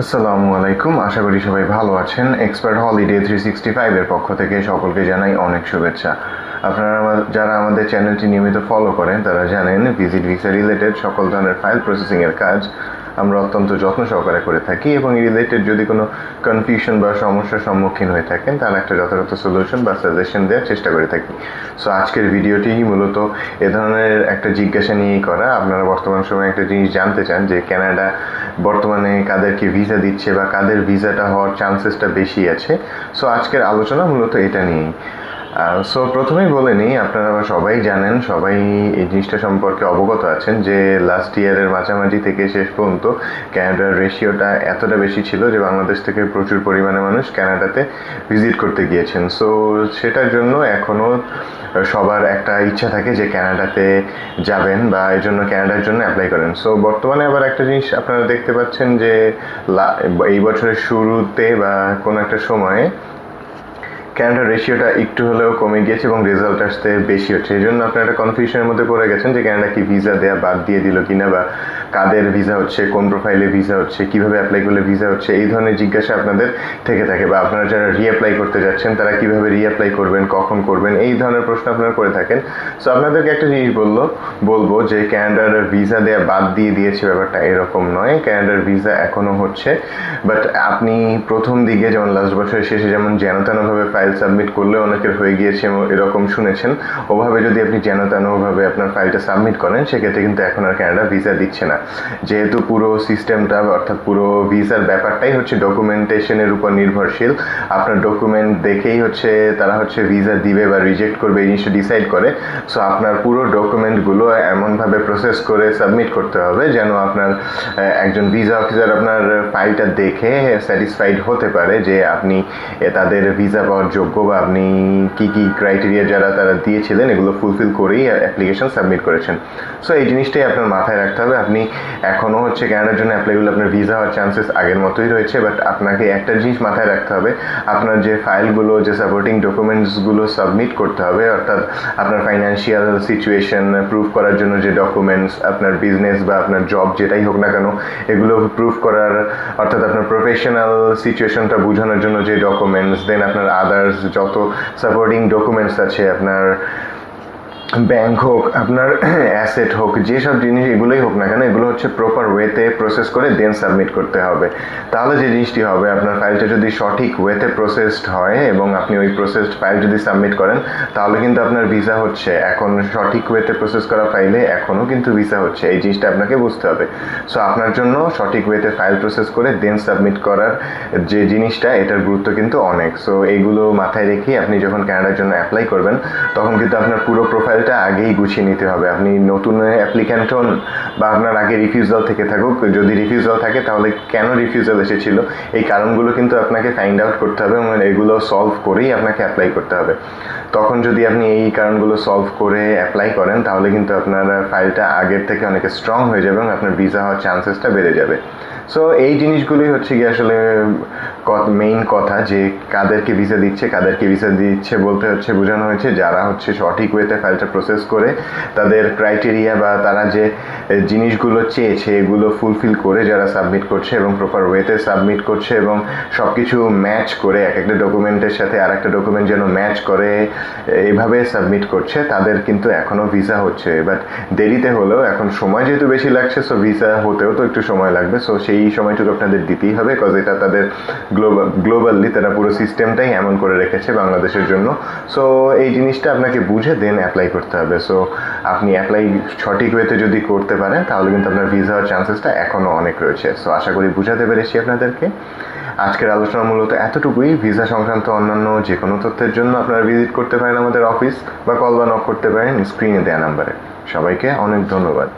আসসালামু আলাইকুম। আশা করি সবাই ভালো আছেন। এক্সপার্ট হলিডে থ্রি সিক্সটি ফাইভের পক্ষ থেকে সকলকে জানাই অনেক শুভেচ্ছা। আপনারা যারা আমাদের চ্যানেলটি নিয়মিত ফলো করেন, তারা জানেন ভিজিট ভিসা রিলেটেড সকল ধরনের ফাইল প্রসেসিংয়ের কাজ আমরা অত্যন্ত যত্ন সহকারে করে থাকি এবং রিলেটেড যদি কোনো কনফিউশন বা সমস্যার সম্মুখীন হয়ে থাকেন, তাহলে একটা যথাযথ সলিউশন বা সাজেশন দেওয়ার চেষ্টা করে থাকি। সো আজকের ভিডিওটি মূলত এ ধরনের একটা জিজ্ঞাসা নিয়েই করা। আপনারা বর্তমান সময়ে একটা জিনিস জানতে চান যে ক্যানাডা বর্তমানে কাদেরকে ভিসা দিচ্ছে বা কাদের ভিসাটা হওয়ার চান্সেসটা বেশি আছে। সো আজকের আলোচনা মূলত এটা নিয়েই। সো প্রথমেই বলে নিই, আপনারা সবাই জানেন, সবাই এই জিনিসটা সম্পর্কে অবগত আছেন যে লাস্ট ইয়ারের মাঝামাঝি থেকে শেষ পর্যন্ত ক্যানাডার রেশিওটা এতটা বেশি ছিল যে বাংলাদেশ থেকে প্রচুর পরিমাণে মানুষ ক্যানাডাতে ভিজিট করতে গিয়েছেন। সো সেটার জন্য এখনও সবার একটা ইচ্ছা থাকে যে ক্যানাডাতে যাবেন বা এই জন্য ক্যানাডার জন্য অ্যাপ্লাই করেন। সো বর্তমানে আবার একটা জিনিস আপনারা দেখতে পাচ্ছেন যে এই বছরের শুরুতে বা কোনো একটা সময়ে ক্যানাডার রেশিওটা একটু হলেও কমে গিয়েছে এবং রেজাল্ট আসতে বেশি হচ্ছে। এই জন্য আপনারা একটা কনফিউশনের মধ্যে পড়ে গেছেন যে ক্যানাডা কি ভিসা দেওয়া বাদ দিয়ে দিল কিনা বা কাদের ভিসা হচ্ছে, কোন প্রোফাইলে ভিসা হচ্ছে, কীভাবে অ্যাপ্লাই করলে ভিসা হচ্ছে, এই ধরনের জিজ্ঞাসা আপনাদের থেকে থাকে বা আপনারা যারা রিঅ্যাপ্লাই করতে যাচ্ছেন, তারা কীভাবে রিঅ্যাপ্লাই করবেন, কখন করবেন, এই ধরনের প্রশ্ন আপনারা করে থাকেন। সো আপনাদেরকে একটা জিনিস বলল, বলব যে ক্যানাডার ভিসা দেওয়া বাদ দিয়ে দিয়েছে ব্যাপারটা এরকম নয়। ক্যানাডার ভিসা এখনও হচ্ছে। বাট আপনি প্রথম দিকে যেমন লাস্ট বছরের শেষে যেমন যেন তেনভাবে ফাইল সাবমিট করলে অনেকের হয়ে গিয়েছে এরকম শুনেছেন। ওভাবে যদি আপনি যেন তেনভাবে আপনার ফাইলটা সাবমিট করেন, সেক্ষেত্রে কিন্তু এখন আর ক্যানাডা ভিসা দিচ্ছে না। যেহেতু পুরো সিস্টেমটা অর্থাৎ পুরো ভিসার ব্যাপারটাই হচ্ছে ডকুমেন্টেশনের উপর নির্ভরশীল। আপনার ডকুমেন্ট দেখেই হচ্ছে তারা হচ্ছে ভিসা দিবে বা রিজেক্ট করবে, এই জিনিসটা ডিসাইড করে। সো আপনার পুরো ডকুমেন্টগুলো এমনভাবে প্রসেস করে সাবমিট করতে হবে যেন আপনার একজন ভিসা অফিসার আপনার ফাইলটা দেখে স্যাটিসফাইড হতে পারে যে আপনি তাদের ভিসা পাওয়ার যোগ্য বা আপনি কি কি ক্রাইটেরিয়া যারা তারা দিয়েছিলেন, এগুলো ফুলফিল করেই অ্যাপ্লিকেশন সাবমিট করেছেন। সো এই জিনিসটাই আপনার মাথায় রাখতে হবে। আপনি এখনও হচ্ছে ক্যানাডার জন্য অ্যাপ্লাই করলে আপনার ভিসা হওয়ার চান্সেস আগের মতোই রয়েছে বাট আপনাকে একটা জিনিস মাথায় রাখতে হবে। আপনার যে ফাইলগুলো যে সাপোর্টিং ডকুমেন্টসগুলো সাবমিট করতে হবে, অর্থাৎ আপনার ফাইন্যান্সিয়াল সিচুয়েশন প্রুভ করার জন্য যে ডকুমেন্টস আপনার বিজনেস বা আপনার জব যেটাই হোক না কেন, এগুলো প্রুভ করার, অর্থাৎ আপনার প্রফেশনাল সিচুয়েশনটা বোঝানোর জন্য যে ডকুমেন্টস দেন আপনার আদার্স যত সাপোর্টিং ডকুমেন্টস আছে আপনার ব্যাংক হোক, আপনার অ্যাসেট হোক যেসব জিনিস এগুলোই হোক না কেন, এগুলো হচ্ছে প্রপার ওয়েতে প্রসেস করে দেন সাবমিট করতে হবে। তাহলে যে জিনিসটি হবে, আপনার ফাইলটা যদি সঠিক ওয়েতে প্রসেসড হয় এবং আপনি ওই প্রসেসড ফাইল যদি সাবমিট করেন, তাহলে কিন্তু আপনার ভিসা হচ্ছে। এখন সঠিক ওয়েতে প্রসেস করা ফাইলে এখনও কিন্তু ভিসা হচ্ছে। এই জিনিসটা আপনাকে বুঝতে হবে। সো আপনার জন্য সঠিক ওয়েতে ফাইল প্রসেস করে দেন সাবমিট করার যে জিনিসটা, এটার গুরুত্ব কিন্তু অনেক। সো এইগুলো মাথায় রেখে আপনি যখন ক্যানাডার জন্য অ্যাপ্লাই করবেন, তখন কিন্তু আপনার পুরো প্রোফাইলটা আগেই গুছিয়ে নিতে হবে। আপনি নতুন অ্যাপ্লিক্যান্ট হন বা আপনার আগে রিফিউজাল থেকে থাকুক, যদি রিফিউজাল থাকে তাহলে কেন রিফিউজাল এসেছিল? এই কারণগুলো কিন্তু আপনাকে ফাইন্ড আউট করতে হবে এবং এগুলো সলভ করেই আপনাকে অ্যাপ্লাই করতে হবে। তখন যদি আপনি এই কারণগুলো সলভ করে অ্যাপ্লাই করেন, তাহলে কিন্তু আপনার ফাইলটা আগের থেকে অনেক স্ট্রং হয়ে যাবে এবং আপনার ভিসা হওয়ার চান্সেসটা বেড়ে যাবে। সো এই জিনিসগুলোই হচ্ছে কি আসলে মেইন কথা যে কাদেরকে ভিসা দিচ্ছে, কাদেরকে ভিসা দিচ্ছে বলতে হচ্ছে বোঝানো হয়েছে। যারা হচ্ছে সঠিক ওয়েতে ফাইলটা প্রসেস করে, তাদের ক্রাইটেরিয়া বা তারা যে জিনিসগুলো চেয়েছে, এগুলো ফুলফিল করে যারা সাবমিট করছে এবং প্রপার ওয়েতে সাবমিট করছে এবং সব কিছু ম্যাচ করে, এক একটা ডকুমেন্টের সাথে আর একটা ডকুমেন্ট যেন ম্যাচ করে এইভাবে সাবমিট করছে, তাদের কিন্তু এখনও ভিসা হচ্ছে। বাট দেরিতে হলেও এখন সময় যেহেতু বেশি লাগছে সো ভিসা হতেও তো একটু সময় লাগবে। সো সেই সময়টুকু আপনাদের দিতেই হবে কজ এটা তাদের গ্লোবাল গ্লোবালি তারা পুরো সিস্টেমটাই এমন করে রেখেছে বাংলাদেশের জন্য। সো এই জিনিসটা আপনাকে বুঝে দেন অ্যাপ্লাই করতে হবে। সো আপনি অ্যাপ্লাই সঠিক ওয়েতে যদি করতে পারেন, তাহলে কিন্তু আপনার ভিসা হওয়ার চান্সেসটা এখনও অনেক রয়েছে। সো আশা করি বুঝাতে পেরেছি আপনাদেরকে। আজকের আলোচনা মূলত এতটুকুই। ভিসা সংক্রান্ত অন্যান্য যে কোনো তথ্যের জন্য আপনারা ভিজিট করতে পারেন আমাদের অফিস বা কল বা নক করতে পারেন স্ক্রিনে দেওয়া নাম্বারে সবাইকে অনেক ধন্যবাদ।